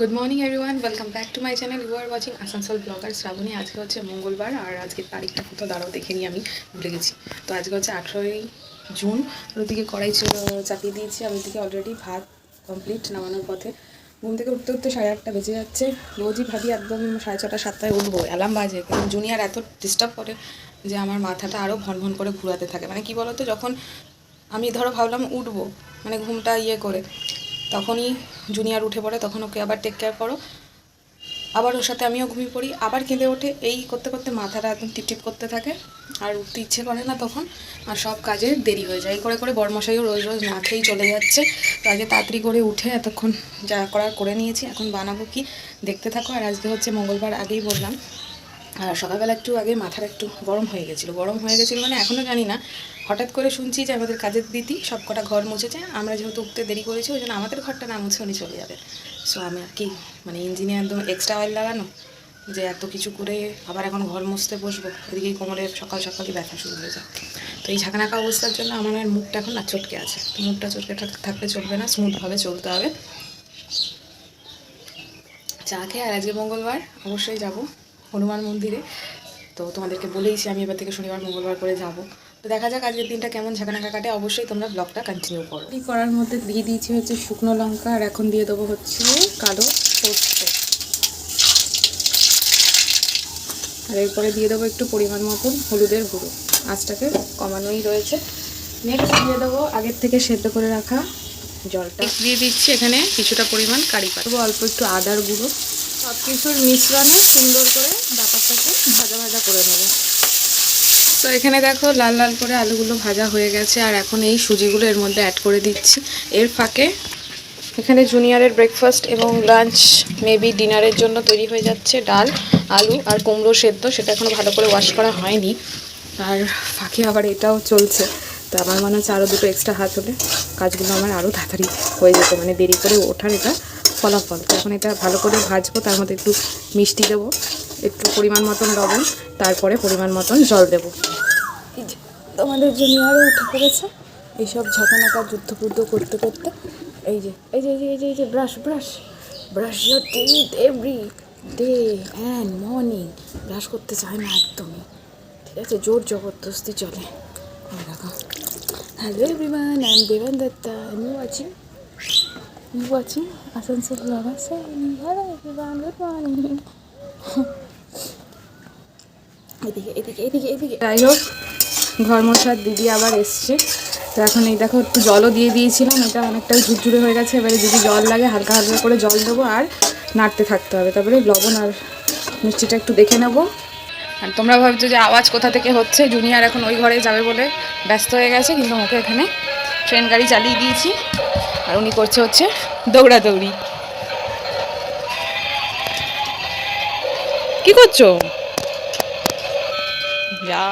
Good morning everyone welcome back to my channel you are watching Asansol blogger Shraboni আজকে হচ্ছে মঙ্গলবার আর আজকের তারিখটা কত দাঁড়াও দেখে নিই আমি ভুলে গেছি। তো আজকে হচ্ছে আঠেরোই জুন। ওদিকে কড়াই চাপিয়ে দিয়েছি। আর ওদিকে অলরেডি ভাত কমপ্লিট নামানোর পথে। ঘুম থেকে উঠতে উঠতে সাড়ে আটটা বেজে যাচ্ছে। রোজই ভাবি একদম সাড়ে ছটা, সাতটায় উঠবো। অ্যালার্ম বাজে। কিন্তু জুনিয়র এত ডিস্টার্ব করে যে আমার মাথাটা আরও ভন ভন করে ঘুরাতে থাকে। মানে কি বলতো, যখন আমি ধরো ভাবলাম উঠবো মানে ঘুমটা ইয়ে করে তখনই জুনিয়র উঠে পড়ে, তখন ওকে আবার টেক কেয়ার করো। আবার ওর সাথে আমিও ঘুমিয়ে পড়ি। আবার কেঁদে ওঠে। এই করতে করতে মাথাটা একদম টিপটিপ করতে থাকে। আর উঠতে ইচ্ছে করে না তখন। আর সব কাজে দেরি হয়ে যায়। এই করে করে বরমশাইও রোজ রোজ না খেয়েই চলে যাচ্ছে। তো আগে তাড়াতাড়ি করে উঠে এতক্ষণ যা করার করে নিয়েছি। এখন বানাবো কি? দেখতে থাকো। আর আজকে হচ্ছে মঙ্গলবার আগেই বললাম। আর সকালবেলা একটু আগে মাথার একটু গরম হয়ে গেছিল। গরম হয়ে গেছিল মানে এখনও জানি না। হঠাৎ করে শুনছি যে আমাদের কাজের দিদি সব কটা ঘর মুছেছে। আমরা যেহেতু উঠতে দেরি করেছি, ওই জন্য আমাদের ঘরটা না মুছে উনি চলে যাবে সো আমি আর কি মানে ইঞ্জিনে একদম এক্সট্রা অয়েল লাগানো, যে এত কিছু করে আবার এখন ঘর মুছতে বসবো। এদিকে কোমরে সকাল সকালই ব্যথা শুরু হয়ে যায়। তো এই ঝাঁকানাকা অবস্থার জন্য আমার মুখটা এখন না চটকে আছে। তো মুখটা চটকে থাক- থাকলে চলবে না স্মুথভাবে চলতে হবে। চা খেয়ে আর আজকে মঙ্গলবার, অবশ্যই যাব। হনুমান মন্দিরে। তো তোমাদেরকে বলেইছি আমি এবার থেকে শনিবার মঙ্গলবার করে যাব। তো দেখা যাক আজকের দিনটা কেমন ঝাঁকানাকা কাটে। অবশ্যই তোমরা ব্লগটা কন্টিনিউ করো। এই করার মধ্যে দিয়ে দিয়েছি হচ্ছে শুকনো লঙ্কা আর এখন দিয়ে দেবো হচ্ছে কালো সর্ষে। আর এরপরে দিয়ে দেবো একটু পরিমাণ মতন হলুদের গুঁড়ো। আঁচটাকে কমানোই রয়েছে। নেক্সট দিয়ে দেবো আগের থেকে সেদ্ধ করে রাখা জলটা। দিয়ে দিচ্ছি এখানে কিছুটা পরিমাণ কারি পাতা। দেবো অল্প একটু আদার গুঁড়ো। সব কিছুর মিশ্রণে সুন্দর করে ব্যাপারটাকে ভাজা ভাজা করে নেব। তো এখানে দেখো লাল লাল করে আলুগুলো ভাজা হয়ে গেছে, আর এখন এই সুজিগুলো এর মধ্যে অ্যাড করে দিচ্ছি। এর ফাঁকে এখানে জুনিয়রের ব্রেকফাস্ট এবং লাঞ্চ মেবি ডিনারের জন্য তৈরি হয়ে যাচ্ছে ডাল, আলু আর কুমড়ো সেদ্ধ, সেটা এখনও ভালো করে ওয়াশ করা হয়নি। আর ফাঁকে আবার এটাও চলছে। তো আমার মনে হচ্ছে আরও দুটো এক্সট্রা হাত হলে কাজগুলো আমার আরও তাড়াতাড়ি হয়ে যেত মানে দেরি করে ওঠার এটা ফলাফল। তো এখন এটা ভালো করে ভাজবো, তার মধ্যে একটু মিষ্টি দেবো, একটু পরিমাণ মতন লবণ, তারপরে পরিমাণ মতন জল দেবো। তোমাদের জন্য আরও উঠে পড়েছে, এইসব ঝাঁকানাকা যুদ্ধ বুদ্ধ করতে করতে, এই যে এই যে এই যে এই যে এই যে brush brush brush your teeth every day and morning brush করতে চায় না একদমই। ঠিক আছে, জোর জবরদস্তি চলে। Hello everyone I am Deban Dutta am watching you watching Asansol blogger hello everyone good morning এদিকে এদিকে এদিকে এদিকে। যাই হোক মশার দিদি আবার এসছে। তো এখন এই দেখো, একটু জলও দিয়ে দিয়েছিলাম, এটা অনেকটাই ঝুরঝুরে হয়ে গেছে, এবারে যদি জল লাগে, হালকা হালকা করে জল দেবো আর নাড়তে থাকতে হবে। তারপরে লবণ আর মিষ্টিটা একটু দেখে নেব। আর তোমরা ভাবছ যে আওয়াজ কোথা থেকে হচ্ছে? জুনিয়ার এখন ওই ঘরে যাবে বলে ব্যস্ত হয়ে গেছে, কিন্তু ওকে এখানে ট্রেন গাড়ি চালিয়ে দিয়েছি। আর উনি করছে হচ্ছে দৌড়াদৌড়ি। কি করছ? যা।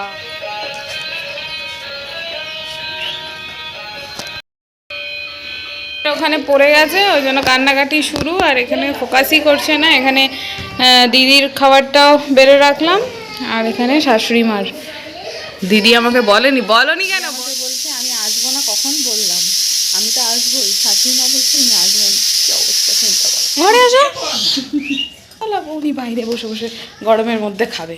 ওখানে পড়ে গেছে, ওই জন্য কান্নাকাটি শুরু, আর এখানে ফোকাসই করছে না। এখানে দিদির খাবারটাও বেড়ে রাখলাম, আর এখানে শাশুড়ি মার। দিদি আমাকে বলেনি, বলনি কেন বলছে আমি আসব না কখন বললাম আমি তো আসবোই শাশুড়ি মা বলছে আমি আসব না। কি অবস্থা চিন্তা করো। ঘরে আসো। আলা উনি বাইরে বসে বসে গরমের মধ্যে খাবে।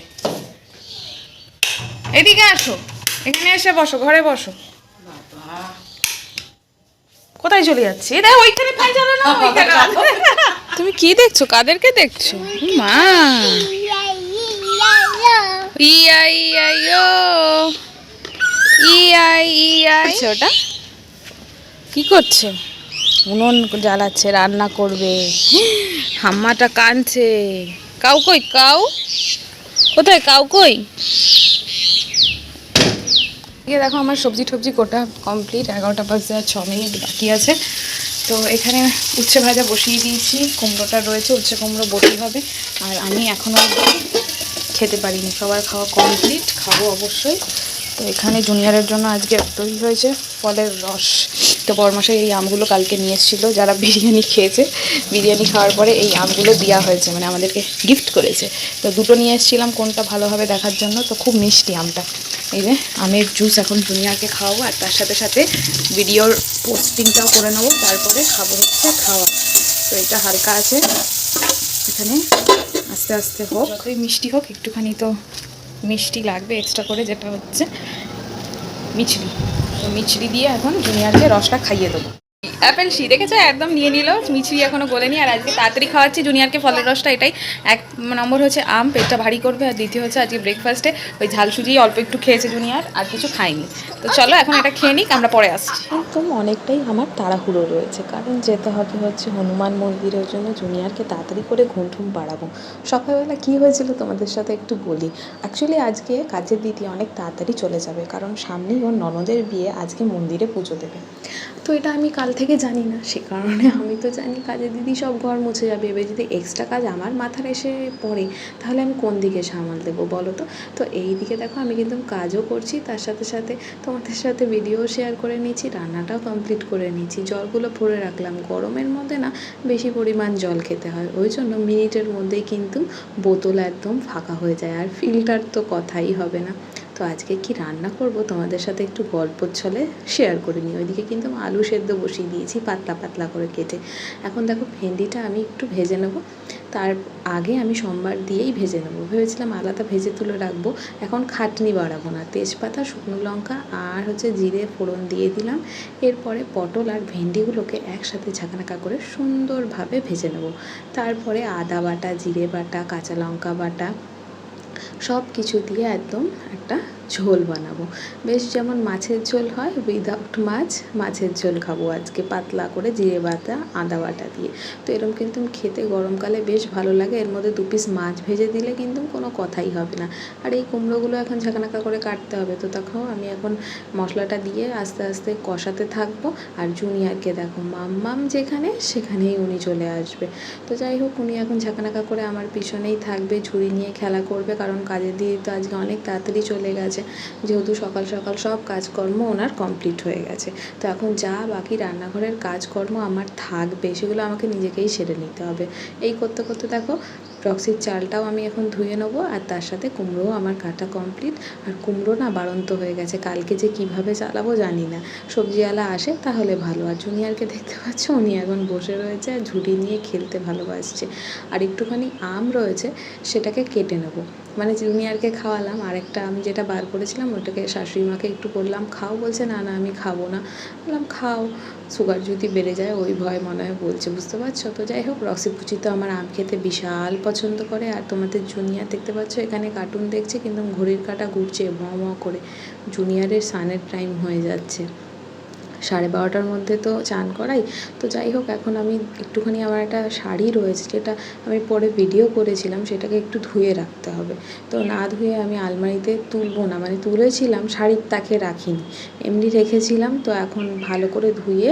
এদিকে আসো। এখানে এসে বসো ঘরে বসো। কোথায় চলে যাচ্ছে? এটা ওইখানে পাই যাবে না ওইখানে তুমি কি দেখছ? কাদেরকে দেখছ? মা। ইয়া ইয়া ইয়ো ইয়া ইয়া ওটা? কি করছে? উনুন জ্বালাচ্ছে, রান্না করবে। হাম্মাটা কানছে। কাউ কই? কাউ? কোথায়? কাউ কই? এদিকে দেখো, আমার সবজি টবজি কোটা কমপ্লিট। এগারোটা বাজে আর ছ মিনিট বাকি আছে। তো এখানে উচ্ছে ভাজা বসিয়ে দিয়েছি। কুমড়োটা রয়েছে, উচ্ছে কুমড়ো বটি হবে। আর আমি এখনও খেতে পারিনি। সবার খাওয়া কমপ্লিট, খাব অবশ্যই। তো এখানে জুনিয়রের জন্য আজকে তৈরি হয়েছে ফলের রস। তো বরমাসাই এই আমগুলো কালকে নিয়ে এসেছিল, যারা বিরিয়ানি খেয়েছে। বিরিয়ানি খাওয়ার পরে এই আমগুলো দেওয়া হয়েছে মানে আমাদেরকে গিফট করেছে। তো দুটো নিয়ে এসেছিলাম, কোনটা ভালোভাবে দেখার জন্য। তো খুব মিষ্টি আমটা। এই যে, আমের জুস এখন জুনিয়রকে খাওয়াবো, আর তার সাথে সাথে ভিডিওর পোস্টিংটাও করে নেব, তারপরে খাব হচ্ছে খাওয়া। তো এটা হালকা আছে। এখানে আস্তে আস্তে হোক। যতই মিষ্টি হোক, একটুখানি তো মিষ্টি লাগবে এক্সট্রা করে যেটা হচ্ছে। মিচড়ি তো মিছরি দিয়ে এখন জুনিয়ারকে রসটা খাইয়ে দেবো। অ্যাপেল সি দেখেছ? একদম নিয়ে নিল মিচড়ি এখনও গলেনি, আর আজকে তাড়াতাড়ি খাওয়াচ্ছি। জুনিয়রকে ফলের রসটা এটাই। এক নম্বর হচ্ছে আম, পেটটা ভারী করবে, আর দ্বিতীয় হচ্ছে আজকে ব্রেকফাস্টে ওই ঝাল সুজি, অল্প একটু খেয়েছে জুনিয়র, আর কিছু খাইনি তো চলো, এখন এটা খেয়ে নিক, আমরা পরে আসছি। একদম অনেকটাই আমার তাড়াহুড়ো রয়েছে, কারণ যেতে হবে হচ্ছে হনুমান মন্দিরের জন্য। জুনিয়রকে তাড়াতাড়ি করে ঘুম ঠুম বাড়াবো। সকালবেলা কী হয়েছিল তোমাদের সাথে একটু বলি। অ্যাকচুয়ালি আজকে কাজের দিদি অনেক তাড়াতাড়ি চলে যাবে, কারণ সামনেই ওর ননদের বিয়ে, আজকে মন্দিরে পুজো দেবে। তো এটা আমি কাল থেকে জানি না, সে কারণে আমি তো জানি কাজের দিদি সব ঘর মুছে যাবে। এবার যদি এক্সট্রা কাজ আমার মাথার এসে পড়ে, তাহলে আমি কোন দিকে সামাল দেবো বলো তো? তো এই দিকে দেখো আমি কিন্তু কাজও করছি, তার সাথে সাথে তোমাদের সাথে ভিডিও শেয়ার করে নিচ্ছি, রান্নাটাও কমপ্লিট করে নিচ্ছি। জলগুলো ভরে রাখলাম। গরমের মধ্যে না বেশি পরিমাণ জল খেতে হয়, ওই জন্য মিনিটের মধ্যেই কিন্তু বোতল একদম ফাঁকা হয়ে যায়। আর ফিল্টার তো কথাই হবে না। তো আজকে কি রান্না করব তোমাদের সাথে একটু গল্প ছলে শেয়ার করে নিই। ওইদিকে কিন্তু আমি আলু সেদ্ধ বসিয়ে দিয়েছি, পাতলা পাতলা করে কেটে। এখন দেখো ভেন্ডিটা আমি একটু ভেজে নেব। তার আগে আমি সোমবার দিয়েই ভেজে নেব। ভেবেছিলাম আলাদা ভেজে তুলে রাখব। এখন খাটনি বাড়াবো না। তেজপাতা, শুকনো লঙ্কা আর হচ্ছে জিরে ফোড়ন দিয়ে দিলাম। এরপরে পটল আর ভেন্ডিগুলোকে একসাথে ঝাঁকানাকা করে সুন্দরভাবে ভেজে নেব। তারপরে আদা বাটা, জিরে বাটা, কাঁচা লঙ্কা বাটা সব কিছু দিয়ে একদম একটা ঝোল বানাবো। বেশ যেমন মাছের ঝোল হয় উইদাউট মাছ, মাছের ঝোল খাব আজকে পাতলা করে জিরে বাটা, আদা বাটা দিয়ে। তো এরকম কিন্তু খেতে গরমকালে বেশ ভালো লাগে। এর মধ্যে দু পিস মাছ ভেজে দিলে কিন্তু কোনো কথাই হবে না। আর এই কুমড়োগুলো এখন ঝাঁকানাকা করে কাটতে হবে। তো দেখো আমি এখন মশলাটা দিয়ে আস্তে আস্তে কষাতে থাকব। আর জুনিয়রকে দেখো মাম্মাম যেখানে সেখানেই উনি চলে আসবে। তো যাই হোক, উনি এখন ঝাঁকানাকা করে আমার পিছনেই থাকবে, ঝুড়ি নিয়ে খেলা করবে। কারণ কাজের দিয়ে তো আজকে অনেক তাড়াতাড়ি চলে গেছে। যেহেতু সকাল সকাল সব কাজকর্ম ওনার কমপ্লিট হয়ে গেছে। তো এখন যা বাকি রান্নাঘরের কাজকর্ম আমার থাকবে, সেগুলো আমাকে নিজেকেই সেরে নিতে হবে। এই করতে করতে দেখো, রক্সির চালটাও আমি এখন ধুয়ে নেব আর তার সাথে কুমড়োও আমার কাটা কমপ্লিট আর কুমড়ো না বাড়ন্ত হয়ে গেছে, কালকে যে কীভাবে চালাবো জানি না। সবজিওয়ালা আসে, তাহলে ভালো। আর জুনিয়রকে দেখতে পাচ্ছ, উনি এখন বসে রয়েছে আর ঝুড়ি নিয়ে খেলতে ভালোবাসছে। আর একটুখানি আম রয়েছে, সেটাকে কেটে নেব। মানে জুনিয়রকে খাওয়ালাম। আর একটা আমি যেটা বার করেছিলাম, ওটাকে শাশুড়ি মাকে একটু বললাম, খাও, বলছে, না না, আমি খাব না। বললাম, খাও। সুগার যদি বেড়ে যায়, ওই ভয় মনে হয় বলছে, বুঝতে পারছ? তো যাই হোক, রক্সি পুচি তো আমার আম খেতে বিশাল পছন্দ করে। আর তোমাদের জুনিয়র দেখতে পাচ্ছ, এখানে কার্টুন দেখছে, কিন্তু ঘড়ির কাটা ঘুরছে ম করে। জুনিয়রের সানের টাইম হয়ে যাচ্ছে। সাড়ে বারোটার মধ্যে তো চান করাই। তো যাই হোক, এখন আমি একটুখানি আমার একটা শাড়ি রয়েছে, যেটা আমি পরে ভিডিও করেছিলাম, সেটাকে একটু ধুয়ে রাখতে হবে। তো না ধুয়ে আমি আলমারিতে তুলবো না মানে তুলেছিলাম শাড়ির তাকে রাখিনি। এমনি রেখেছিলাম, তো এখন ভালো করে ধুয়ে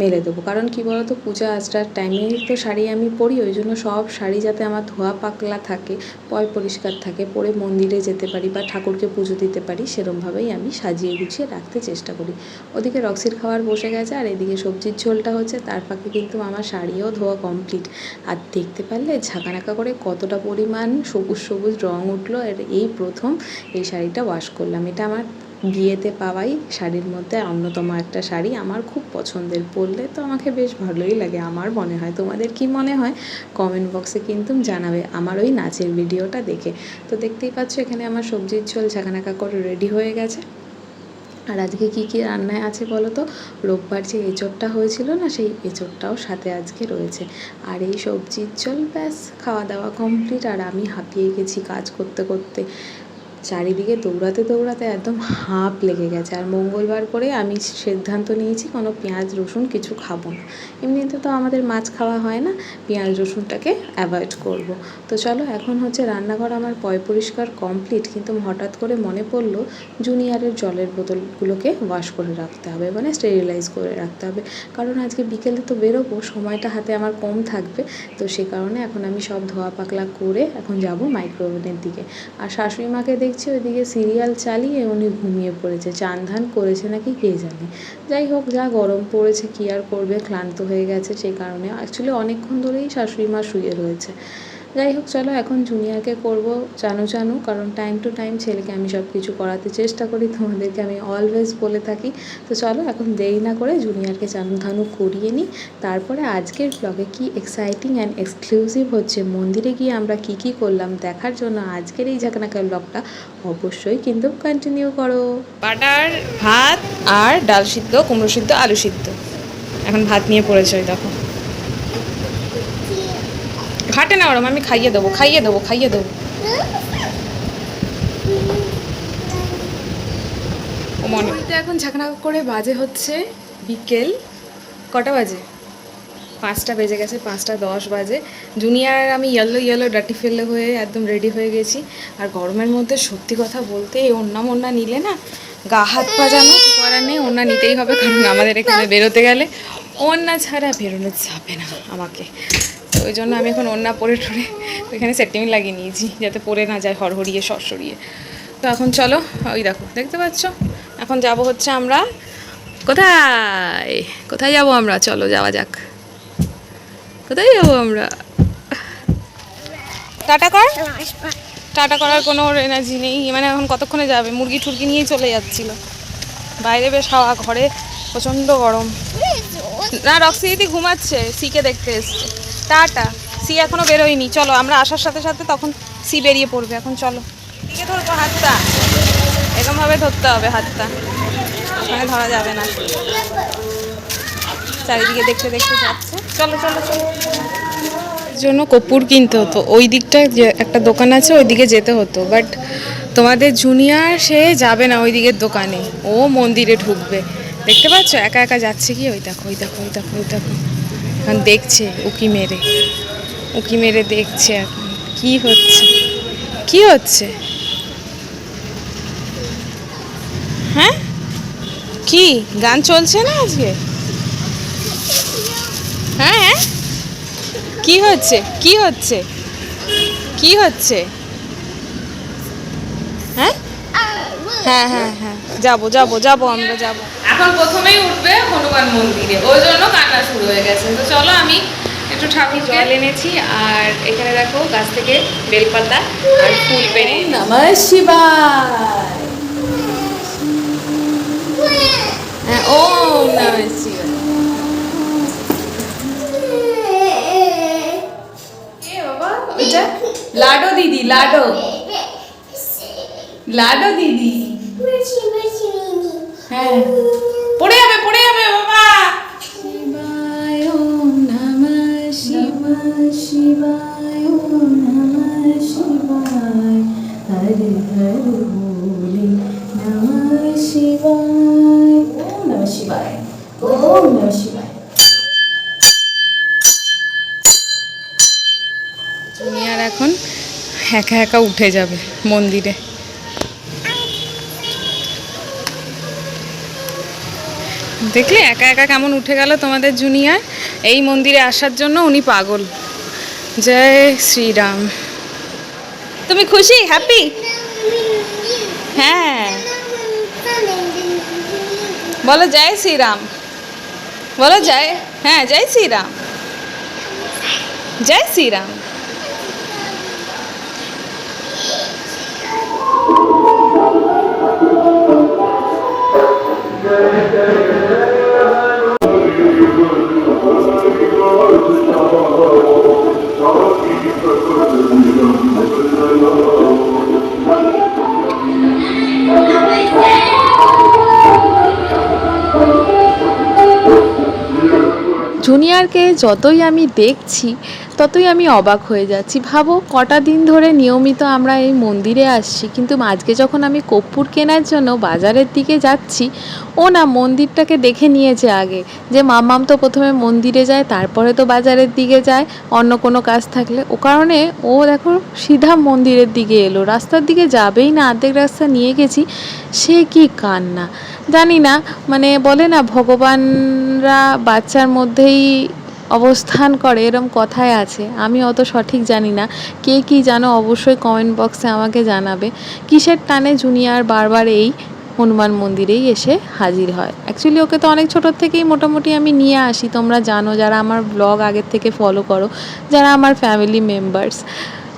মেলে দেবো। কারণ কী বলো তো পূজা আজটার টাইমেই তো শাড়ি আমি পরি, ওই জন্য সব শাড়ি যাতে আমার ধোয়া পাকলা থাকে, পয় পরিষ্কার থাকে, পরে মন্দিরে যেতে পারি বা ঠাকুরকে পুজো দিতে পারি, সেরমভাবেই আমি সাজিয়ে গুছিয়ে রাখতে চেষ্টা করি। ওদিকে রক্সির খাবার বসে গেছে, আর এদিকে সবজির ঝোলটা হচ্ছে, তার ফাঁকে কিন্তু আমার শাড়িও ধোয়া কমপ্লিট আর দেখতে পারলে ঝাঁকানাকা করে কতটা পরিমাণ সবুজ সবুজ রং উঠল, আর এই প্রথম এই শাড়িটা ওয়াশ করলাম। এটা আমার বিয়েতে পাওয়াই শাড়ির মধ্যে অন্যতম একটা শাড়ি। আমার খুব পছন্দের। পরলে তো আমাকে বেশ ভালোই লাগে। আমার মনে হয়, তোমাদের কি মনে হয়? কমেন্ট বক্সে কিন্তু জানাবে আমার ওই নাচের ভিডিওটা দেখে। তো দেখতেই পাচ্ছ, এখানে আমার সবজির ঝোল ঝাঁকানাকা করে রেডি হয়ে গেছে। আর আজকে কী কী রান্নায় আছে বলো তো? রোববার যে এঁচোড়টা হয়েছিল না, সেই এঁচোড়টাও সাথে আজকে রয়েছে। আর এই সবজির ঝোল, ব্যাস খাওয়া দাওয়া কমপ্লিট আর আমি হাঁপিয়ে গেছি কাজ করতে করতে। চারিদিকে দৌড়াতে দৌড়াতে একদম হাঁপ লেগে গেছে। আর মঙ্গলবার করে আমি সিদ্ধান্ত নিয়েছি কোনো পেঁয়াজ, রসুন কিছু খাব না। এমনিতে তো আমাদের মাছ খাওয়া হয় না, পেঁয়াজ, রসুনটাকে অ্যাভয়েড করব। তো চলো, এখন হচ্ছে রান্নাঘর আমার পয় পরিষ্কার কমপ্লিট কিন্তু হঠাৎ করে মনে পড়ল জুনিয়রের জলের বোতলগুলোকে ওয়াশ করে রাখতে হবে মানে স্টেরিলাইজ করে রাখতে হবে। কারণ আজকে বিকেলে তো বেরোবো, সময়টা হাতে আমার কম থাকবে। তো সে কারণে এখন আমি সব ধোয়া পাকলা করে এখন যাব মাইক্রোওভেনের দিকে। আর শাশুড়ি মাকে দেখছি ওইদিকে সিরিয়াল চালিয়ে উনি ঘুমিয়ে পড়েছে চান ধান করেছে নাকি কে জানে। যাই হোক, যা গরম পড়েছে কী আর করবে, ক্লান্ত হয়ে গেছে সেই কারণে। অ্যাকচুয়ালি অনেকক্ষণ ধরেই শাশুড়ি মা শুয়ে রয়েছে। যাই হোক চলো এখন জুনিয়রকে করব জানো জানু, কারণ টাইম টু টাইম ছেলেকে আমি সব কিছু করাতে চেষ্টা করি, তোমাদেরকে আমি অলওয়েজ বলে থাকি। তো চলো এখন দেরি না করে জুনিয়রকে জানু ধানু করিয়ে নিই। তারপরে আজকের ব্লগে কি এক্সাইটিং অ্যান্ড এক্সক্লুসিভ হচ্ছে, মন্দিরে গিয়ে আমরা কি কি করলাম দেখার জন্য আজকের এই ঝাঁকনাকা ব্লগটা অবশ্যই কিন্তু কন্টিনিউ করো। বাটার, ভাত আর ডাল সিদ্ধ, কুমড়ো সিদ্ধ, আলু সিদ্ধ। এখন ভাত নিয়ে পড়েছে ওই দেখো। ঘাটে না ওরম, আমি খাইয়ে দেবো খাইয়ে দেবো খাইয়ে দেবো। মনে এখন ঝাঁকনা করে বাজে হচ্ছে বিকেল কটা বাজে? পাঁচটা বেজে গেছে, পাঁচটা দশ বাজে। জুনিয়র আমি ইয়েলো ইয়েলো ডাটি ফেলে হয়ে একদম রেডি হয়ে গেছি। আর গরমের মধ্যে সত্যি কথা বলতে এই ওন্না মন্না নিলে না গা হাত পা জানো করার নেই ওন্না নিতেই হবে, কারণ আমাদের এখানে বেরোতে গেলে ওন্না ছাড়া বেরোনো যাবে না আমাকে। তো ওই জন্য আমি এখন ওন্না পরে টরে ওইখানে সেটিং লাগিয়ে নিয়েছি, যাতে পরে না যায় হরহরিয়ে সরসরিয়ে। তো এখন চলো, ওই দেখো, দেখতে পাচ্ছ? এখন যাব হচ্ছে আমরা, কোথায়? কোথায় যাব আমরা? চলো, যাওয়া যাক। কোথায় যাব আমরা? টাটা কর? টাটা করার কোনো এনার্জি নেই। মানে এখন কতক্ষণে যাবে? মুরগি ঠুরগি নিয়েই চলে যাচ্ছিল। বাইরে বেশ হাওয়া, ঘরে প্রচণ্ড গরম। না রক্সি দিদি ঘুমাচ্ছে, সিকে দেখতে এসছে। টাটা। সি এখনও বেরোয়নি। চলো, আমরা আসার সাথে সাথে তখন সি বেরিয়ে পড়বে। এখন চলো। দিকে ধরবো হাতটা। এরকমভাবে ধরতে হবে হাতটা। ওখানে ধরা যাবে না। চারিদিকে দেখতে দেখতে যাচ্ছে। চলো চলো চলো। জন্য কপুর কিনতে হতো। ওই দিকটা যে একটা দোকান আছে ওই দিকে যেতে হতো। বাট তোমাদের জুনিয়র, সে যাবে না ওই দিকের দোকানে। ও মন্দিরে ঢুকবে। দেখতে পাচ্ছ? একা একা যাচ্ছে কি? ওই দেখো ওই দেখো ওই দেখো ওই দেখো। এখন দেখছে উকি মেরে। উকি মেরে দেখছে এখন। কি হচ্ছে? কি হচ্ছে? হ্যাঁ? কি? গান চলছে না আজকে? হ্যাঁ হ্যাঁ? কি হচ্ছে? কি হচ্ছে? কি হচ্ছে? হ্যাঁ? হ্যাঁ হ্যাঁ হ্যাঁ। যাব যাব যাব আমরা যাব। এখন প্রথমেই উঠবে হনুমান মন্দিরে। ওই জন্য কান্না শুরু হয়ে গেছে। তো চলো আমি একটু ঠাকুর জল এনেছি আর এখানে দেখো গাছ থেকে বেলপাতা আর ফুল পেরে নমঃ শিবায় হ্যাঁ নমঃ শিবায়। কে লাডো দিদি লাডো। লাডো দিদি। হ্যাঁ। পড়ে যাবে পড়ে যাবে বাবা শিবায় ওম নমঃ শিবায় শিবায় ওম নমঃ শিবায় হরে হরে ভোলে নমঃ শিবায়। ওম নমঃ শিবায় ওম নমঃ শিবায়। জুনিয়র এখন একা একা উঠে যাবে মন্দিরে। দেখলে একা একা কেমন উঠে গেল তোমাদের জুনিয়র? এই মন্দিরে আসার জন্য উনি পাগল। জয় শ্রীরাম। তুমি খুশি? হ্যাপি হ্যাঁ। বলো জয় শ্রীরাম। বলো জয় হ্যাঁ জয় শ্রীরাম। জয় শ্রীরাম। জুনিয়রকে যতই আমি দেখছি ততই আমি অবাক হয়ে যাচ্ছি। ভাবো, কটা দিন ধরে নিয়মিত আমরা এই মন্দিরে আসছি, কিন্তু আজকে যখন আমি কর্পূর কেনার জন্য বাজারের দিকে যাচ্ছি, ও না মন্দিরটাকে দেখে নিয়েছে আগে, যে মামাম তো প্রথমে মন্দিরে যায়, তারপরে তো বাজারের দিকে যায়, অন্য কোনো কাজ থাকলে। ও কারণে ও দেখো সিধা মন্দিরের দিকে এলো, রাস্তার দিকে যাবেই না অর্ধেক রাস্তা নিয়ে গেছি, সে কি কান্না। জানি না মানে বলে না, ভগবানরা বাচ্চার মধ্যেই অবস্থান করে, এরম কথায় আছে। আমি অত সঠিক জানি না। কে কি জানো অবশ্যই কমেন্ট বক্সে আমাকে জানাবে। কিসের টানে জুনিয়র বারবার এই হনুমান মন্দিরেই এসে হাজির হয়? অ্যাকচুয়ালি ওকে তো অনেক ছোটোর থেকেই মোটামুটি আমি নিয়ে আসি। তোমরা জানো, যারা আমার ব্লগ আগের থেকে ফলো করো, যারা আমার ফ্যামিলি মেম্বার্স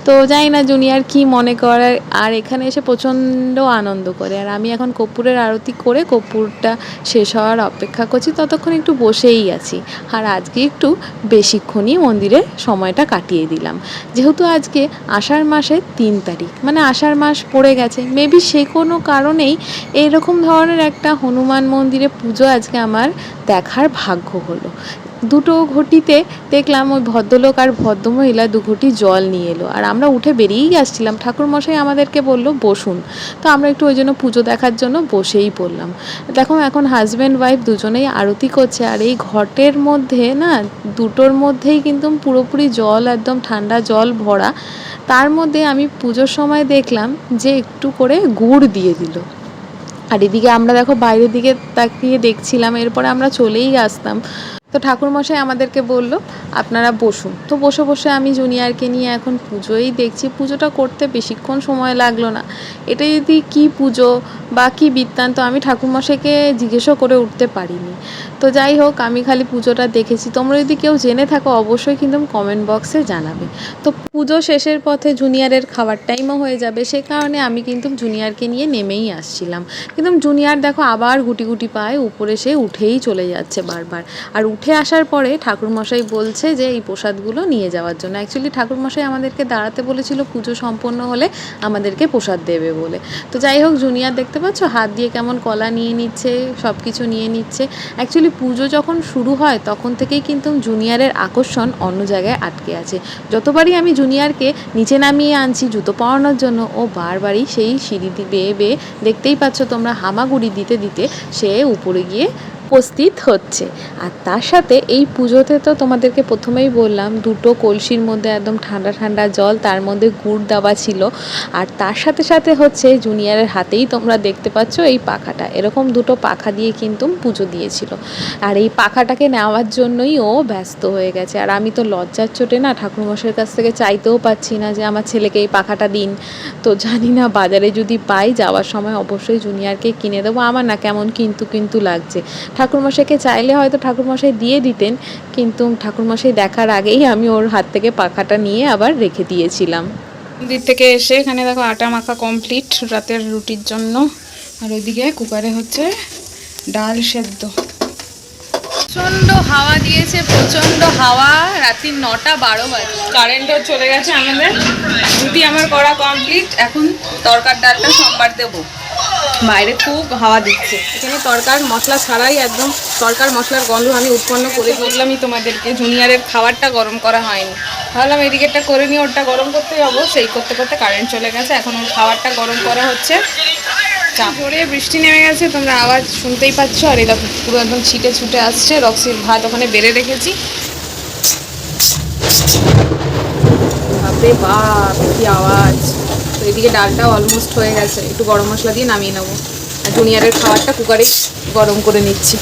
তো জানি না জুনিয়র কি মনে করে, আর এখানে এসে প্রচণ্ড আনন্দ করে। আর আমি এখন কর্পূরের আরতি করে কর্পূরটা শেষ হওয়ার অপেক্ষা করছি, ততক্ষণ একটু বসেই আছি। আর আজকে একটু বেশিক্ষণই মন্দিরে সময়টা কাটিয়ে দিলাম। যেহেতু আজকে আষাঢ় মাসের তিন তারিখ মানে আষাঢ় মাস পড়ে গেছে। মেবি সে কোনো কারণেই এইরকম ধরনের একটা হনুমান মন্দিরে পুজো আজকে আমার দেখার ভাগ্য হলো। দুটো ঘটিতে দেখলাম ওই ভদ্রলোক আর ভদ্রমহিলা দু ঘটি জল নিয়ে এলো। আর আমরা উঠে বেরিয়েই আসছিলাম। ঠাকুরমশাই আমাদেরকে বলল, বসুন। তো আমরা একটু ওই জন্য পুজো দেখার জন্য বসেই পড়লাম। দেখো, এখন হাজব্যান্ড ওয়াইফ দুজনেই আরতি করছে। আর এই ঘটের মধ্যে না, দুটোর মধ্যেই কিন্তু পুরোপুরি জল, একদম ঠান্ডা জল ভরা। তার মধ্যে আমি পুজোর সময় দেখলাম যে একটু করে গুড় দিয়ে দিল। আর এদিকে আমরা দেখো, বাইরের দিকে তাকিয়ে দেখছিলাম। এরপরে আমরা চলেই আসতাম। তো ঠাকুরমশাই আমাদেরকে বলল, আপনারা বসুন। তো বসে বসে আমি জুনিয়রকে নিয়ে এখন পুজোই দেখছি। পুজোটা করতে বেশিক্ষণ সময় লাগল না। এটা যদি কি পুজো বা কী বৃত্তান্ত আমি ঠাকুরমশাইকে জিজ্ঞেসও করে উঠতে পারিনি। তো যাই হোক, আমি খালি পুজোটা দেখেছি। তোমরা যদি কেউ জেনে থাকো, অবশ্যই কিন্তু কমেন্ট বক্সে জানাবে। তো পুজো শেষের পথে জুনিয়রের খাবার টাইমও হয়ে যাবে। সে কারণে আমি কিন্তু জুনিয়রকে নিয়ে নেমেই আসছিলাম। কিন্তু জুনিয়র দেখো, আবার গুটি গুটি পায় উপরে সে উঠেই চলে যাচ্ছে বারবার। আর উঠে আসার পরে ঠাকুরমশাই বলছে যে এই প্রসাদগুলো নিয়ে যাওয়ার জন্য। অ্যাকচুয়ালি ঠাকুরমশাই আমাদেরকে দাঁড়াতে বলেছিল পুজো সম্পন্ন হলে আমাদেরকে প্রসাদ দেবে বলে। তো যাই হোক, জুনিয়র দেখতে পাচ্ছ, হাত দিয়ে কেমন কলা নিয়ে নিচ্ছে সব কিছু নিয়ে নিচ্ছে। অ্যাকচুয়ালি পুজো যখন শুরু হয়, তখন থেকেই কিন্তু জুনিয়রের আকর্ষণ অন্য জায়গায় আটকে আছে। যতবারই আমি জুনিয়রকে নিচে নামিয়ে আনছি, জুতো পরানোর জন্য, ও বারবারই সেই সিঁড়ি বেয়ে বেয়ে দেখতেই পাচ্ছ তোমরা হামাগুড়ি দিতে দিতে সে উপরে গিয়ে উপস্থিত হচ্ছে। আর তার সাথে এই পুজোতে তো তোমাদেরকে প্রথমেই বললাম, দুটো কলসির মধ্যে একদম ঠান্ডা ঠান্ডা জল, তার মধ্যে গুড় দেওয়া ছিল। আর তার সাথে সাথে হচ্ছে জুনিয়রের হাতেই তোমরা দেখতে পাচ্ছ এই পাখাটা। এরকম দুটো পাখা দিয়ে কিন্তু পুজো দিয়েছিল। আর এই পাখাটাকে নেওয়ার জন্যই ও ব্যস্ত হয়ে গেছে। আর আমি তো লজ্জার চোটে না ঠাকুরমশাইয়ের কাছ থেকে চাইতেও পাচ্ছি না যে আমার ছেলেকে এই পাখাটা দিন। তো জানি না, বাজারে যদি পাই, যাওয়ার সময় অবশ্যই জুনিয়রকে কিনে দেবো। আমার না কেমন কিন্তু কিন্তু লাগছে। ঠাকুরমশাইকে চাইলে হয়তো ঠাকুরমশাই দিয়ে দিতেন, কিন্তু ঠাকুরমশাই দেখার আগেই আমি ওর হাত থেকে পাখাটা নিয়ে আবার রেখে দিয়েছিলাম। মন্দির থেকে এসে এখানে দেখো আটা মাখা কমপ্লিট রাতের রুটির জন্য। আর ওইদিকে কুকারে হচ্ছে ডাল সেদ্ধ। প্রচণ্ড হাওয়া দিয়েছে, প্রচণ্ড হাওয়া। রাত্রি নটা বারো বাজে। কারেন্টও চলে গেছে আমাদের। রুটি আমার করা কমপ্লিট এখন তরকার ডালটা সোমবার দেবো। বাইরে খুব হাওয়া দিচ্ছে। এখানে তরকার মশলা ছাড়াই একদম তরকার মশলার গন্ধ আমি উৎপন্ন করে বললামই তোমাদেরকে, জুনিয়রের খাবারটা গরম করা হয়নি। ভাবলাম এদিকেরটা করে নিয়ে ওরটা গরম করতে যাব। সেই করতে করতে কারেন্ট চলে গেছে। এখন ওর খাবারটা গরম করা হচ্ছে। জোরে বৃষ্টি নেমে গেছে, তোমরা আওয়াজ শুনতেই পাচ্ছ। আর দেখো, পুরো একদম ছিটে ছুটে আসছে। রক্সির ভাত ওখানে বেড়ে রেখেছি। বাপরে বাপ, কি আওয়াজ। এদিকে ডালটা অলমোস্ট হয়ে গেছে। একটু গরম মশলা দিয়ে নামিয়ে নেব। আর জুনিয়ারের খাবারটা কুকারে গরম করে নিচ্ছি।